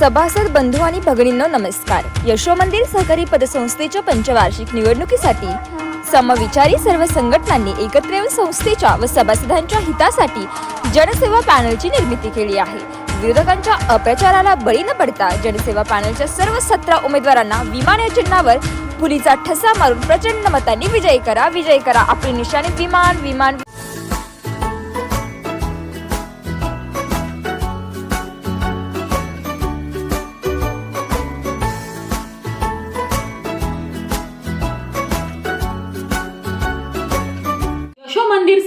सभासद बंधू आणि भगिनींनो नमस्कार. यशो मंदिर सहकारी पतसंस्थेच्या पंचवार्षिक निवडणुकीसाठी समविचारी सर्व संघटनांनी एकत्र येऊन संस्थेच्या व सभासदांच्या हितासाठी जनसेवा पॅनलची निर्मिती केली आहे. विरोधकांच्या अपचाराला बळी न पडता जनसेवा पॅनलच्या सर्व सतरा उमेदवारांना विमान या चिन्हावर फुलीचा ठसा मारून प्रचंड मतांनी विजय करा विजय करा. आपली निशाणी विमान विमान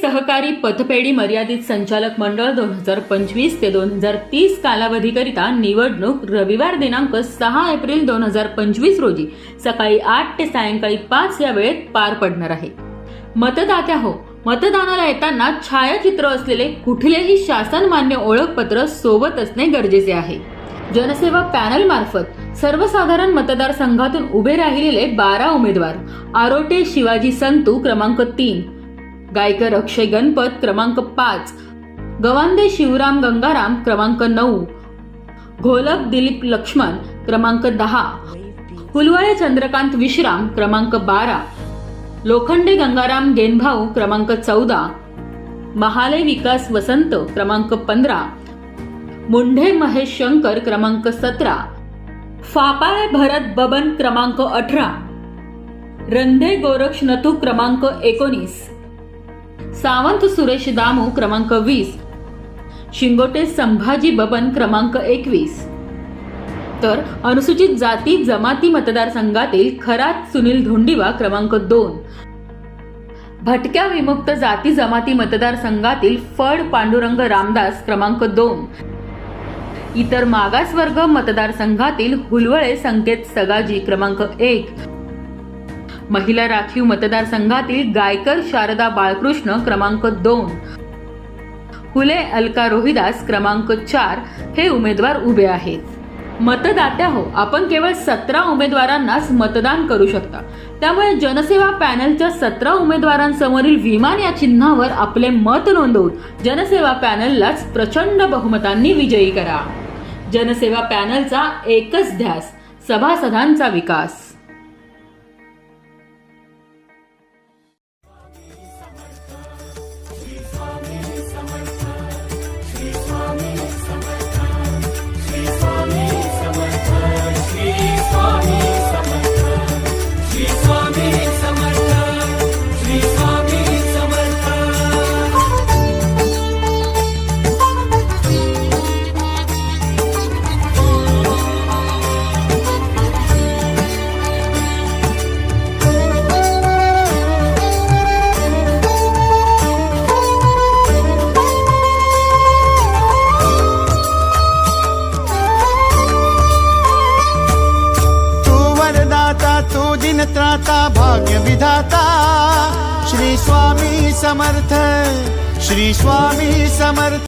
सहकारी पतपेढी मर्यादित संचालक मंडळ दोन हजार पंचवीस ते दोन हजार तीस कालावधीकरिता निवडणूक रविवार दिनांक सहा एप्रिल दोन हजार पंचवीस रोजी सकाळी आठ ते सायंकाळी पाच या वेळेत पार पडणार आहे. मतदात्या हो मतदानाला येताना छायाचित्र असलेले कुठलेही शासन मान्य ओळखपत्र सोबत असणे गरजेचे आहे. जनसेवा पॅनल मार्फत सर्वसाधारण मतदारसंघातून उभे राहिलेले बारा उमेदवार आरोटे शिवाजी संतू क्रमांक तीन गायकर अक्षय गणपत क्रमांक पाच. गवांदे शिवराम गंगाराम क्रमांक नऊ. घोलक दिलीप लक्ष्मण क्रमांक दहा. हुलवळे चंद्रकांत विश्राम क्रमांक बारा. लोखंडे गंगाराम गेनभाऊ क्रमांक चौदा. महाले विकास वसंत क्रमांक पंधरा. मुंढे महेश शंकर क्रमांक सतरा. फापाळे भरत बबन क्रमांक अठरा. रंधे गोरक्ष नथू क्रमांक एकोणीस. सावंत सुरेश दामू क्रमांक वीस. शिंगोटे संभाजी बबन क्रमांक एकवीस. तर अनुसूचित जाती जमाती मतदारसंघातील खरात सुनील धोंडिवा क्रमांक दोन. भटक्या विमुक्त जाती जमाती मतदारसंघातील फड पांडुरंग रामदास क्रमांक दोन. इतर मागासवर्ग मतदारसंघातील हुलवळे संकेत सगाजी क्रमांक एक. महिला राखीव मतदारसंघातील गायकर शारदा बाळकृष्ण क्रमांक दोन. हुले अलका रोहिदास क्रमांक चार हे उमेदवार उभे आहेत. मतदात्या हो आपण केवळ सतरा उमेदवारांनाच मतदान करू शकता. त्यामुळे जनसेवा पॅनलच्या सतरा उमेदवारांसमोरील विमान या चिन्हावर आपले मत नोंदवून जनसेवा पॅनललाच प्रचंड बहुमतांनी विजयी करा. जनसेवा पॅनलचा एकच ध्यास सभासदांचा विकास. त्राता दिनत्राता भाग्य विधाता श्री स्वामी समर्थ श्री स्वामी समर्थ.